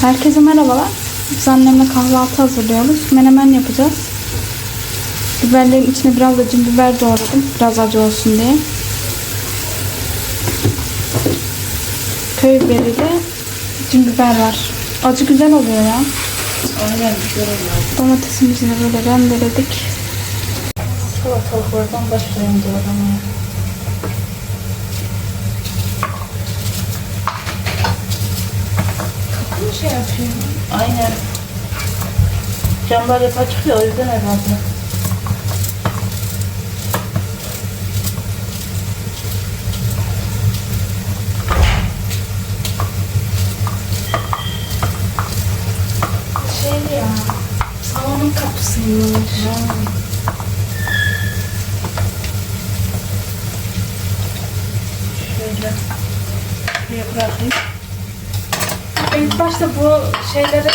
Herkese merhabalar. Biz annemle kahvaltı hazırlıyoruz. Menemen yapacağız. Biberlerin içine biraz da cin biber doğradım. Biraz acı olsun diye. Köy biberiyle cin biber var. Acı güzel oluyor ya. Aynen güzel olmaz. Domatesimizi de böyle rendeledik. Salatalıklardan başlayayım doğramaya. Kapı mı şey yapıyor? Aynen. Camlar hep açık ya o yüzden herhalde. Şey ya. Salonun kapısıymış. Şöyle. Şuraya bırakayım. İlk başta bu şeyleri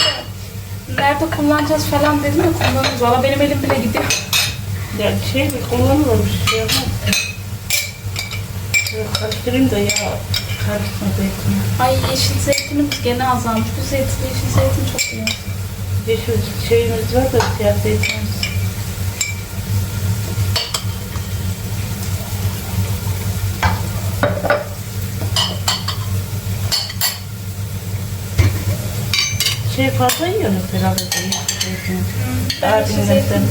nerede kullanacağız falan dedim ya kullanırız. Valla benim elim bile gidiyor. Ya şey bir kullanılmış şey. Şöyle karıştırayım da ya karışsın zeytini. Ay yeşil zeytinimiz gene azalmış. Bu zeytin, yeşil zeytin çok iyi. Yeşil şeyimiz var da siyah zeytinimiz. Şey fazla yiyorsunuz herhalde zeytinden.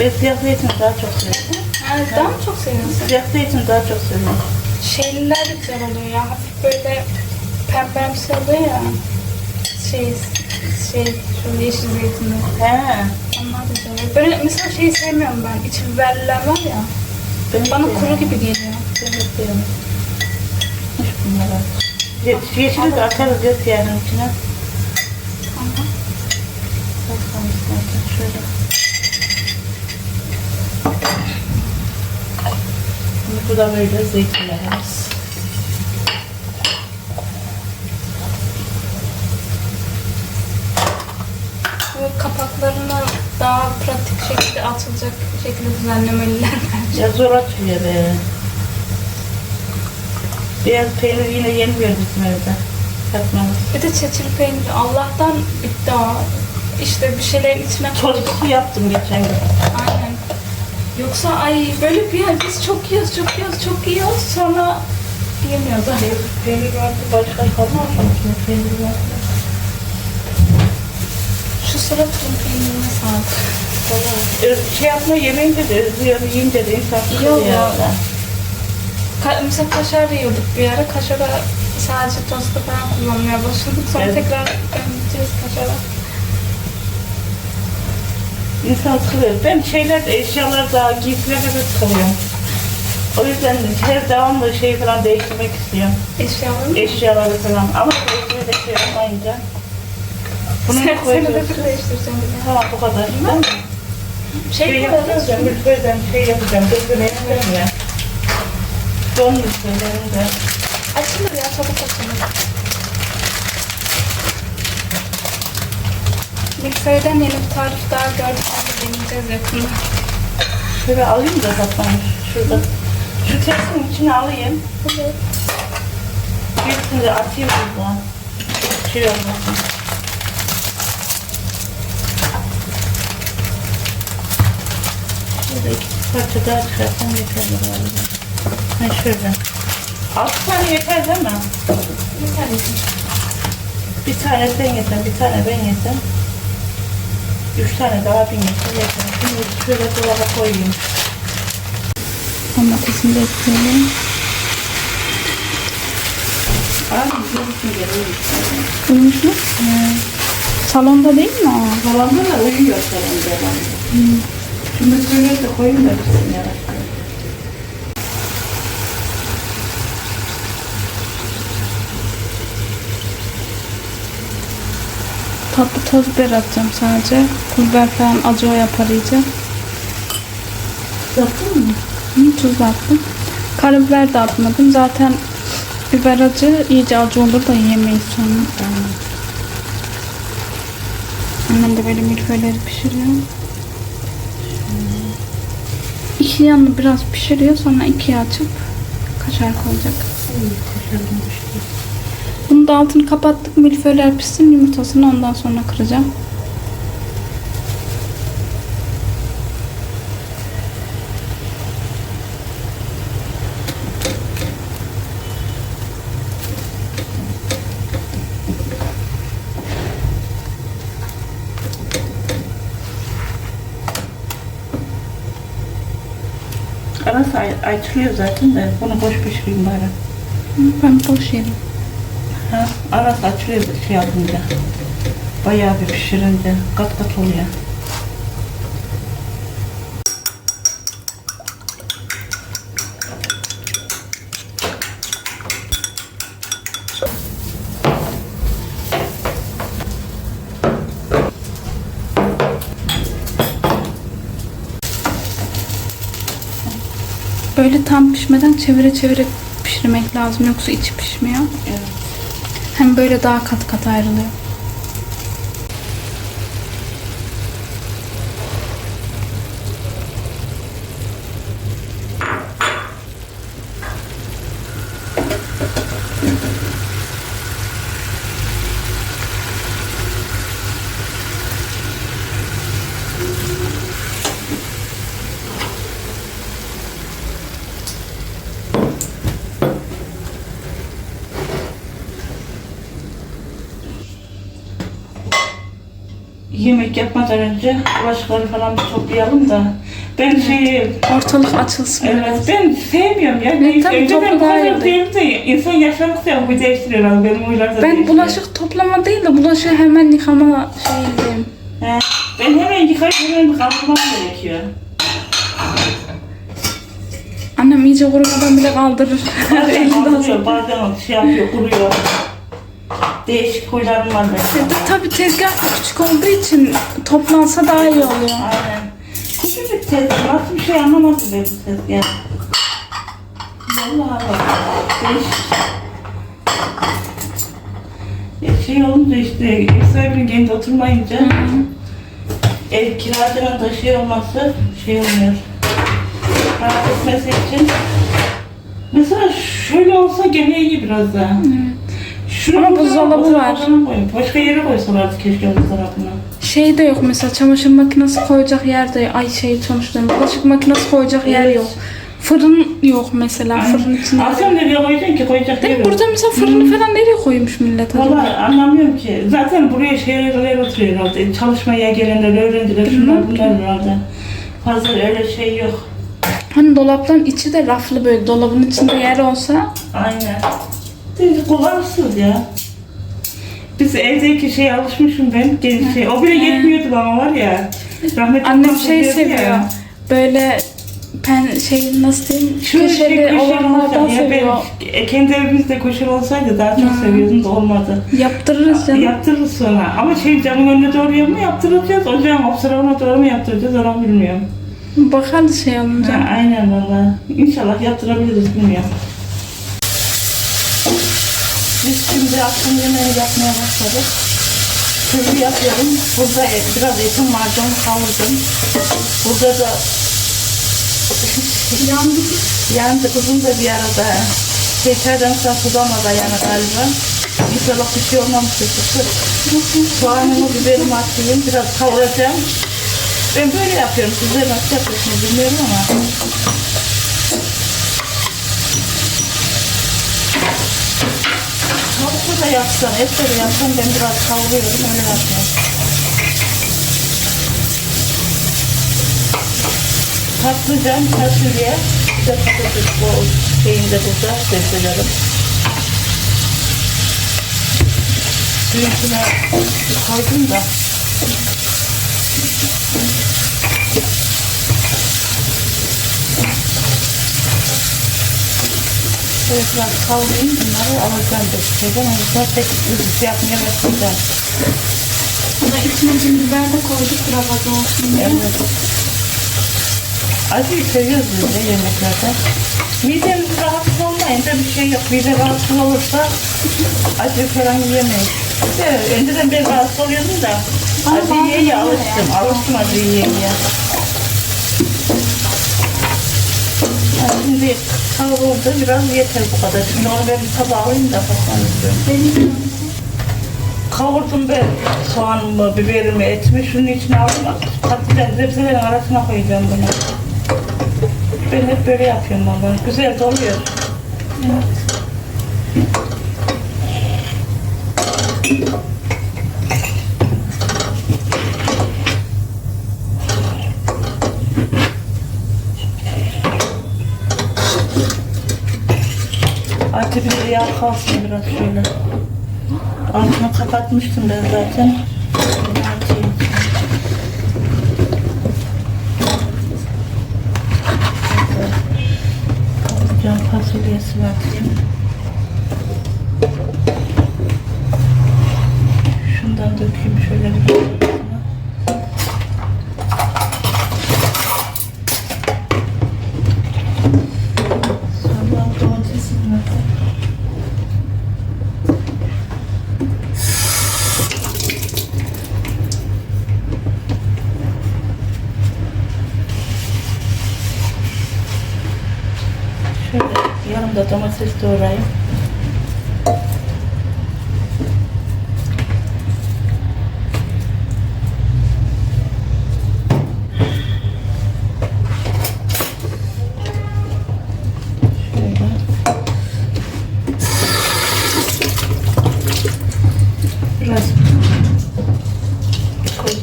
Ben siyah zeytini daha çok seviyorum. Ha, daha mı çok seviyorsun? Siyah zeytini daha çok seviyorum. Şeyliler de güzel oluyor ya. Hafif böyle pembemsi oluyor ya. Şey, şey, şu yeşil zeytinler. He. Onlar da güzel oluyor. Böyle mesela şeyi sevmiyorum ben. İçi biberliler var ya. Ben Bana kuru gibi geliyor. Ben de seviyorum. Hiç bunlara. Ye- Yeşili de atarız ya siyahın içine. Ama Bakalım istersen şöyle. Bu da böyle zeytinlerimiz. bu kapaklarını daha pratik şekilde atılacak şekilde düzenlemeliler bence. Ya zor açıyor be. Beyaz peynir yine yenmiyor bizim evde. Yapmamız. Bir de çeçil peynir. Allah'tan bitti o. İşte bir içine koyduk. Tostu yaptım geçen gün. Aynen. Yoksa ay böyle bir yer biz çok yiyoruz, çok yiyoruz, çok yiyoruz. Sonra yemiyoruz. Peynir, peynir vardı başka kalmaz mı? Peynir vardı. Şu sıra tulum peynirine sağlık. Ee, Şey yapma yemeyince de özlüyor, yiyince de insan Yok ya. Ka mesela kaşar yiyorduk bir ara. Kaşara sadece tosta falan kullanmaya başladık. Sonra Evet. tekrar döneceğiz kaşara. İnsan sıkılıyor. Ben şeyler, eşyalarda, giysilerde de sıkılıyorum. O yüzden her devamlı şey falan değiştirmek istiyorum. Eşyaları mı? Eşyaları falan. Ama değiştirme de şey yapmayınca. Bunu Sen, ne seni de bir değiştireceğim. Tamam bu kadar. Ben Şey, şey koyarız. yapacağım. Milföy'den şey yapacağım. Yapacağım ya. Don milföylerini de. Açılır ya çabuk açılır. Milföy'den yeni bir tarif daha gördük. Deneyeceğiz yakında. Şöyle alayım da zaten şurada. Şu tepsinin içine alayım. Evet. Birisini de atayım burada. Şey olmasın. Şurada iki parça daha çıkarsam yeter galiba. Ha şöyle. Altı tane yeter değil mi? Bir tanesi. Bir tane sen yesen, bir tane ben yesem. Üç tane daha bin yesen yeter. Şimdi şöyle dolaba koyayım. Domatesini de ekleyelim. Geliyor. Uyumuş mu? Salonda değil mi o? Salonda da uyuyor salonda. Hmm. Şimdi şöyle de koyayım da bizim Tatlı toz biber atacağım sadece. Pul biber falan acı o yapar iyice. Yaptın mı? Hı, tuz attım. Karabiber de atmadım. Zaten biber acı iyice acı olur da yemeyiz sonra. Annem de böyle milföyleri pişiriyor. İki yanını biraz pişiriyor sonra ikiye açıp kaşar koyacak. İyi, teşekkür ederim. Da altını kapattık. Milföyler pişsin. Yumurtasını ondan sonra kıracağım. Arası ay- açılıyor zaten de bunu boş pişireyim bari. Ben boş yerim. Ha, arası açılıyor şey yapınca. Bayağı bir pişirince kat kat oluyor. Böyle tam pişmeden çevire çevire pişirmek lazım. Yoksa içi pişmiyor. Evet. Hem böyle daha kat kat ayrılıyor. Yemek yapmadan önce bulaşıkları falan bir toplayalım da. Ben şey Ortalık açılsın Evet, biraz. ben sevmiyorum ya. Evet, tabii, bu daha kadar iyi. değil de insan yaşlandıkça huy değiştiriyor abi. Benim huylar da Ben bulaşık toplama değil de bulaşığı hemen yıkama şeyindeyim. He, ben hemen yıkayıp hemen kaldırmam gerekiyor. Annem iyice kurumadan bile kaldırır. Bazen kaldırıyor, bazen şey yapıyor, kuruyor. Değişik huylarım var benim. Tabii tezgah da küçük olduğu için toplansa daha iyi oluyor. Aynen. Küçücük tezgah, nasıl bir şey anlamadım ben bu tezgah. Vallahi bak, değişik. Ya şey olunca işte, ev sahibinin kendi oturmayınca ev kiracının da şey olması şey olmuyor. Rahat etmesi için. Mesela şöyle olsa gene iyi biraz daha. Şunu Ama buzdolabı var. koyun. Başka yere koysalardı keşke o tarafına. Şey de yok mesela çamaşır makinesi koyacak yer de. Ay şey çamaşır. Bulaşık makinesi koyacak yer Evet. yok. Fırın yok mesela fırın içinde. Akşam nereye koyacaksın ki koyacak Değil yer yok. Burada mesela fırını falan nereye koymuş millet acaba? Vallahi anlamıyorum ki. Zaten buraya şeyler oturuyor herhalde. Çalışmaya gelenler, öğrenciler, şunlar bunlar herhalde. Fazla öyle şey yok. Hani dolapların içi de raflı böyle dolabın içinde yer olsa Aynen. Değil, kullanışsız ya. Biz evdeki şeye alışmışım ben. Gel şey. O bile yetmiyordu bana var ya. Rahmetli annem şey diyordu ya, seviyor. Böyle pen şey nasıl diyeyim köşeli köşeli olanlardan seviyor. ben kendi evimizde köşeli olsaydı daha çok seviyordum da olmadı. Yaptırırız canım. Yaptırırız sonra. Ama şey camın önüne doğru mu yaptıracağız? Ocağın observana doğru mu yaptıracağız? Onu bilmiyorum. Bakarız şey alınca. Ha, aynen valla. İnşallah yaptırabiliriz bilmiyorum. Biz şimdi akşam yemeği yapmaya başladık. Köylü yapıyorum. Burada biraz etim vardı onu kavurdum. Burada da yandı. Yandı kızım da bir arada. Şey çaydan sonra sudama da yana galiba. İnşallah bir şey olmamıştır. Soğanımı biberimi atayım. Biraz kavuracağım. Ben böyle yapıyorum. Sizler nasıl yapıyorsunuz bilmiyorum ama. Da yapsam, etle de yapsam ben biraz kavuruyorum, öyle yapıyorum. Patlıcan, fasulye, bir de patates bol şeyinde burada sebzelerim. Suyun içine koydum da. Şöyle biraz kavrayayım bunları alacağım da şeyden. O yüzden tek hızlı yapmaya başlayacağım. Burada içine biber de koyduk biraz az olsun diye. Evet. Acıyı seviyoruz biz de yemeklerde. Midemiz rahatsız olmayınca bir şey yok. Mide rahatsız olursa acı falan yiyemeyiz. İşte önceden ben rahatsız oluyordum da acı bazen yiye yiye oluyor alıştım. Alıştım acı yiye yiye. Yani şimdi kavruldu biraz yeter bu kadar. Şimdi onu ben bir tabağa alayım da. Kavurdum ben soğanımı, biberimi, etimi şunun içine aldım. Patlıcan zebzelerin arasına koyacağım bunu. Ben hep böyle yapıyorum valla. Güzel de oluyor. Artık bir de yağ kalsın biraz şöyle. Altını kapatmıştım ben zaten. Patlıcan fasulyesi atayım. Şundan dökeyim şöyle bir. Sonra domatesim nerede? Şöyle yarım da domates doğrayayım.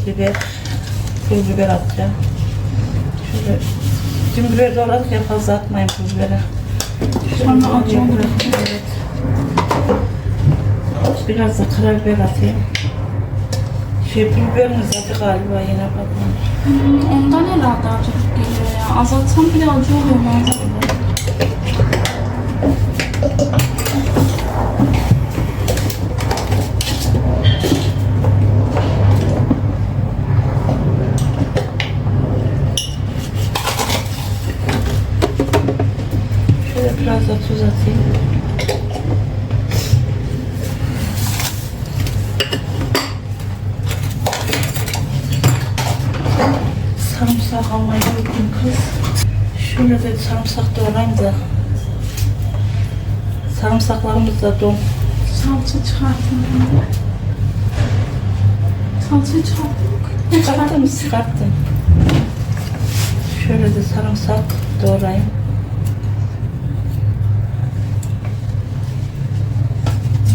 Biber, pul biber atacağım. Şöyle Şimdi biber doğradık ya fazla atmayın pul biberi. Sonra acı olur. Evet. Biraz da karabiber atayım. Şey biberimiz acı galiba yine. Hmm, Ondan herhalde acılık geliyor ya. Azaltsam bile acı oluyor bazen. Şöyle biraz da tuz atayım. Sarımsak almayı unuttum kız. Şöyle de sarımsak doğrayayım da. Sarımsaklarımız da don. Salça çıkartın. Salça çıkarttık. Çıkarttım, çıkarttım. Şöyle de sarımsak doğrayayım.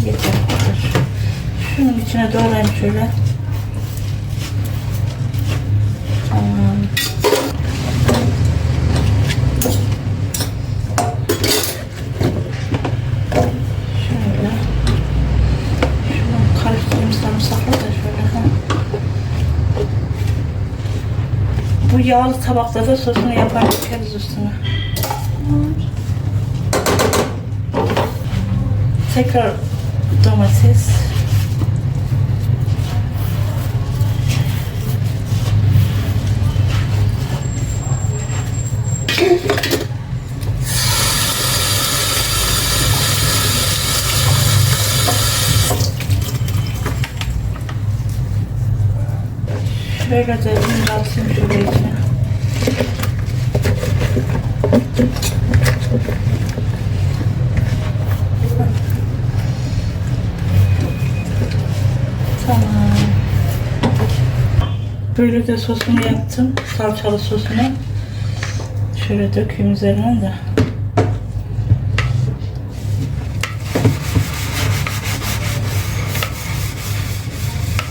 Yeter. Şunun içine doğrayayım şöyle. Tamam. Şöyle. Şunu karıştırayım sarımsakla da şöyle. Ha. Bu yağlı tabakta da sosunu yapar dökeriz üstüne. Tekrar domates. Tamam. Böyle de sosunu yaptım. Salçalı sosunu. Şöyle dökeyim üzerine de.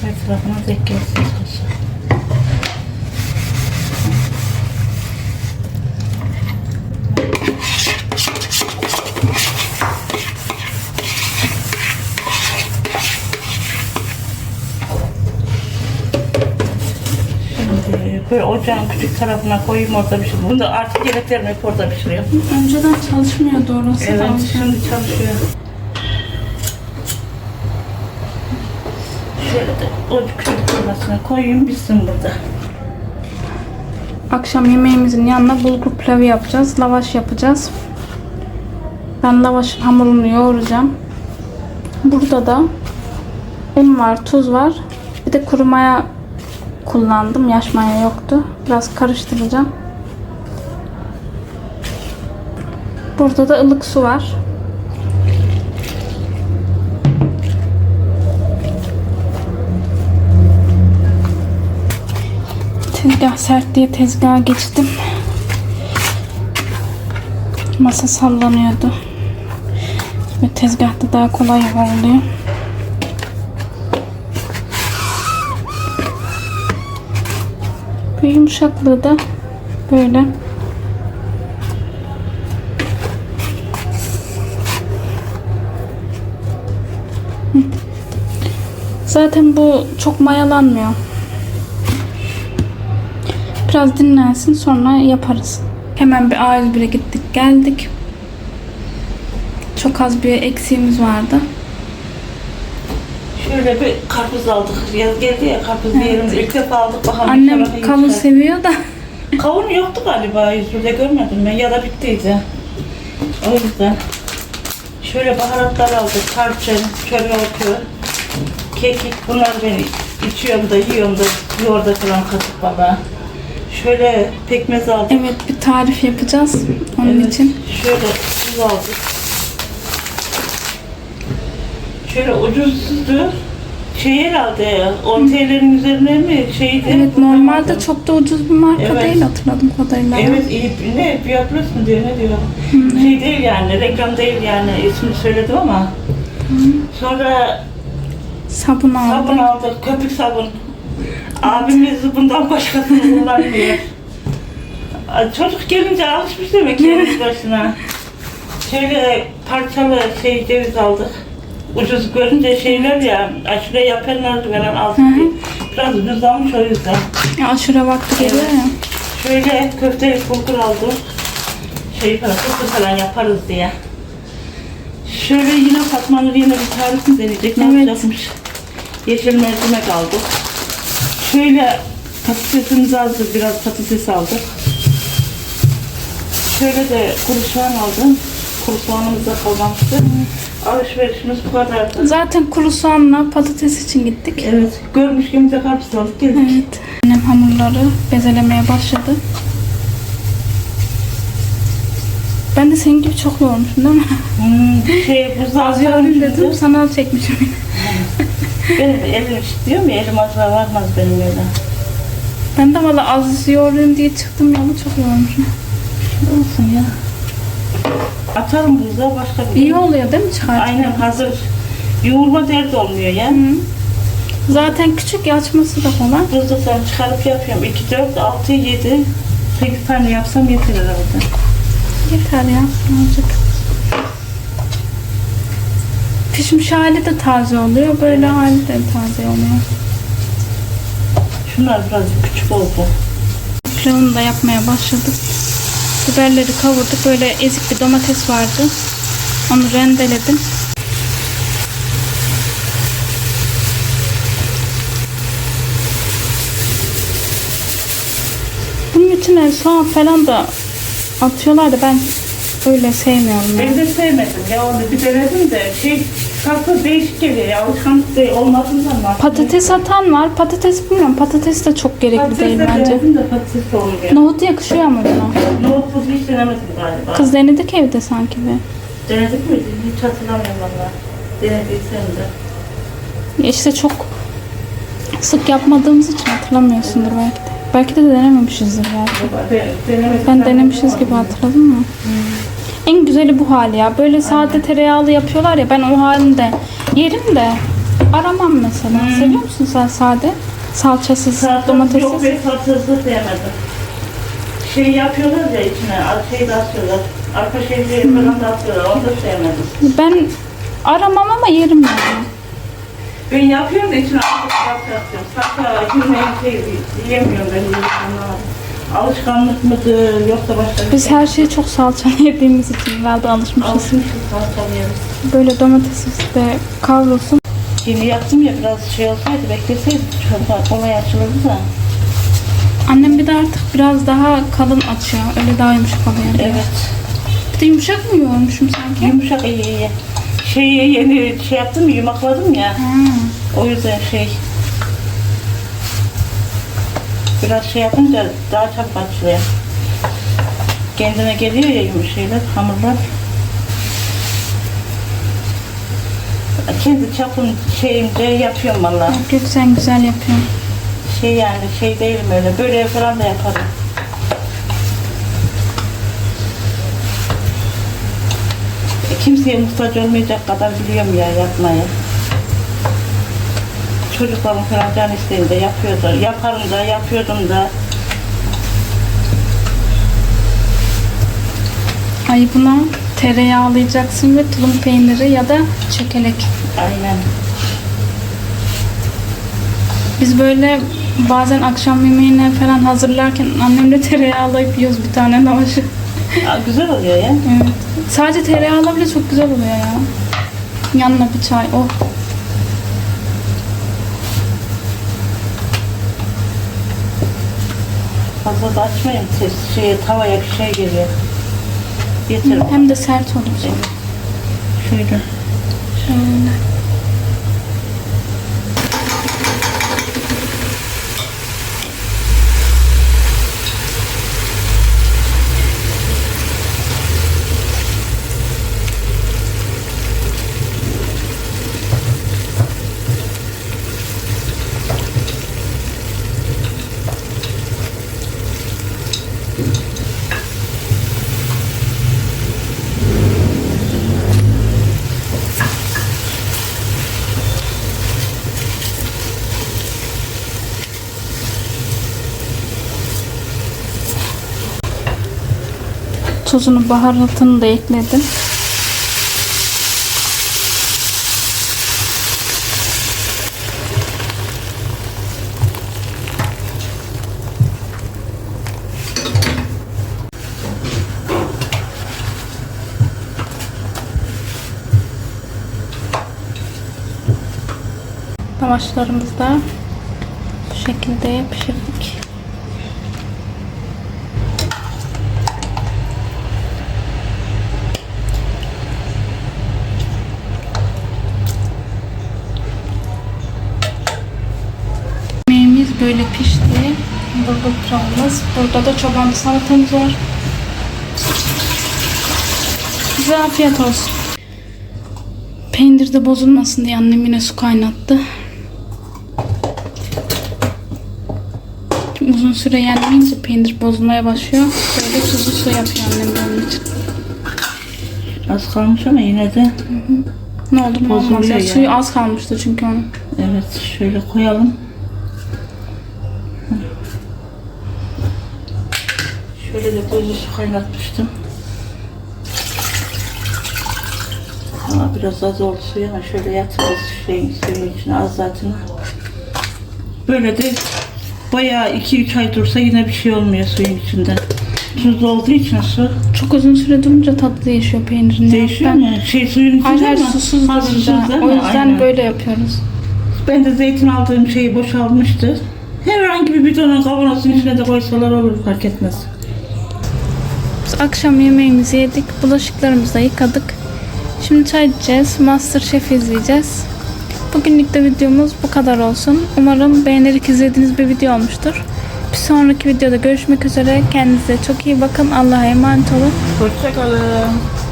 Etrafına denk gelsin sosu. Şimdi böyle ocağın küçük tarafına koyayım orada bir şey. Bunu da artık yemeklerimi hep orada pişiriyorum. Önceden çalışmıyordu orası Evet, da. şimdi çalışıyor. Şöyle de o küçük tarlasına koyayım bitsin burada. Akşam yemeğimizin yanına bulgur pilavı yapacağız. Lavaş yapacağız. Ben lavaşın hamurunu yoğuracağım. Burada da un var, tuz var. Bir de kuru maya kullandım. Yaş maya yoktu. Biraz karıştıracağım. Burada da ılık su var. Tezgah sert diye tezgaha geçtim. Masa sallanıyordu. Ve tezgahta daha kolay oluyor. Bu yumuşaklığı da böyle. Zaten bu çok mayalanmıyor. Biraz dinlensin sonra yaparız. Hemen bir A101'e gittik geldik. Çok az bir eksiğimiz vardı. Şöyle bir karpuz aldık. Yaz geldi ya karpuz yiyelim. İlk defa aldık bakalım. Annem kavun seviyor da. Kavun yoktu galiba yüzümde görmedim ben ya da bittiydi. O yüzden. Şöyle baharatlar aldık. Tarçın, köri otu, kekik. Bunlar ben içiyorum da yiyorum da yoğurda falan katıp bana. Şöyle pekmez aldık. Evet bir tarif yapacağız onun Evet, için. Şöyle tuz aldık. Şöyle ucuzdu. Şey herhalde 10 TL'nin üzerine mi şeydi? Evet normalde çok da ucuz bir marka Evet. değil hatırladığım kadarıyla. Evet iyi ne Biyoplus mu diyor ne diyor? Şey değil yani reklam değil yani ismini söyledim ama. Sonra Sabun aldım. sabun aldık köpük sabun. Abimiz bundan başkasını kullanmıyor. Ay, Çocuk gelince alışmış demek ki kendi başına. Şöyle parçalı şey ceviz aldık. Ucuz görünce şeyler ya aşure yapanlar veren aldık. Biraz ucuzlamış o yüzden. Ya aşure vakti geliyor Evet. ya. Şöyle köfte bulgur aldım. Şey falan, fıstık falan yaparız diye. Şöyle yine Fatma Nur yine bir tarif mi deneyecek? Ne Evet. yapacakmış? Yeşil mercimek aldık. Şöyle patatesimiz azdı. Biraz patates aldık. Şöyle de kuru soğan aldım. Kuru soğanımız da kalmamıştı. Alışverişimiz bu kadardı. Zaten kuru soğanla patates için gittik. Evet. Görmüş gibi de karpuz geldik. Evet. Annem hamurları bezelemeye başladı. Ben de senin gibi çok yoğurmuşum değil mi? Hmm, şey buzluğa Az yoğurayım dedim sana çekmişim. Benim elim diyorum ya elim asla varmaz benim öyle. Ben de valla az yoğurayım diye çıktım yola çok yoğurmuşum. Olsun ya. Atarım buzluğa başka bir İyi oluyor değil mi çıkartınca? Aynen hazır. Yoğurma derdi olmuyor ya. Hı. Zaten küçük ya açması da kolay. Buzluktan çıkarıp yapıyorum. 2, 4, 6, 7, 8 tane yapsam yeter herhalde. Yeter ya. Olacak? Pişmiş hali de taze oluyor. Böyle hali de taze oluyor. Şunlar biraz küçük oldu. Pilavını da yapmaya başladık. Biberleri kavurduk. Böyle ezik bir domates vardı. Onu rendeledim. Bunun içine soğan falan da atıyorlar da ben öyle sevmiyorum. Ben de sevmedim ya onu bir denedim de şey tatlı değişik geliyor ya alışkanlık değil olmadığından mı? Patates atan var. Patates bilmiyorum. Patates de çok gerekli Patates değil de bence. denedim de patates de olmuyor. Nohut yakışıyor ama buna. Nohut buzu hiç denemedim galiba. Kız denedik evde sanki bir. Denedik mi? Hiç hatırlamıyorum valla. Denediysem de. Ya İşte çok sık yapmadığımız için hatırlamıyorsundur belki de. Belki de denememişizdir belki. Ben, denemişiz gibi hatırladım mı? En güzeli bu hali ya. Böyle sade tereyağlı yapıyorlar ya ben o halinde yerim de aramam mesela. Seviyor musun sen sade? Salçasız, Salçası domatessiz. Yok ben salçası sevmedim. Şey yapıyorlar ya içine, şey de atıyorlar. Arpa şehriye falan da atıyorlar, onu da sevmedim. Ben aramam ama yerim yani. Ben yapıyorum da içine salça atıyorum. Salça girmeyen şey yiyemiyorum ben insanlar. Alışkanlık mıdır yoksa başka bir Biz şey? her şeyi çok salçalı yediğimiz için herhalde alışmışız. Alışmışız salçalıyoruz. Böyle domatessiz de kavrulsun. Yeni yaptım ya biraz şey olsaydı bekleseydik çok daha kolay açılırdı da. Annem bir de artık biraz daha kalın açıyor. Öyle daha yumuşak oluyor. diyor. Evet. Bir de yumuşak mı yoğurmuşum sanki? Yumuşak iyi iyi. Şeyi yeni şey yaptım ya yumakladım ya. Ha. O yüzden şey biraz şey yapınca daha çabuk açılıyor. Kendine geliyor ya yumuşak şeyler, hamurlar. Kendi çapım şeyimce yapıyorum valla. Yok yok sen güzel yapıyorsun. Şey yani şey değilim öyle. Böreği falan da yaparım. E, kimseye muhtaç olmayacak kadar biliyorum ya yapmayı. Çocuklarım falan can isteğinde yapıyordu. Yaparım da yapıyordum da. Ay buna tereyağlayacaksın ve tulum peyniri ya da çökelek. Aynen. Biz böyle bazen akşam yemeğine falan hazırlarken annemle tereyağlayıp yiyoruz bir tane lavaşı. Aa, güzel oluyor ya. Evet. Sadece tereyağla bile çok güzel oluyor ya. Yanına bir çay. Oh. Fazla da açmayın. Ses, şeye, tavaya bir şey geliyor. Yeter. Hem de sert olur. Şöyle. Şöyle. Tuzunu, baharatını da ekledim. Lavaşlarımızı da bu şekilde pişirdik. Yemeğimiz böyle pişti. Burada pilavımız. Burada da çoban salatamız var. Bize afiyet olsun. Peynir de bozulmasın diye annem yine su kaynattı. Şimdi uzun süre yenmeyince peynir bozulmaya başlıyor. Böyle tuzlu su yapıyor annem onun için. Az kalmış ama yine de Ne oldu mu olmaz. Suyu az kalmıştı çünkü onun. evet şöyle koyalım. Buzlu su kaynatmıştım. Ama biraz az oldu suyu ama şöyle yatırız şeyin suyun içine az zaten. Böyle de bayağı 2-3 ay dursa yine bir şey olmuyor suyun içinde. Tuzlu olduğu için su Çok uzun süre durunca tadı değişiyor peynirin. değişiyor Ben- mu? Şey suyun içinde Hayır hayır mi? susuz Ha, susuz durunca. değil O yüzden Aynen. böyle yapıyoruz. Ben de zeytin aldığım şeyi boşalmıştı. Herhangi bir bidonun kavanozun içine de koysalar olur fark etmez. Akşam yemeğimizi yedik. Bulaşıklarımızı da yıkadık. Şimdi çay içeceğiz. Masterchef izleyeceğiz. Bugünlük de videomuz bu kadar olsun. Umarım beğenerek izlediğiniz bir video olmuştur. Bir sonraki videoda görüşmek üzere. Kendinize çok iyi bakın. Allah'a emanet olun. Hoşçakalın.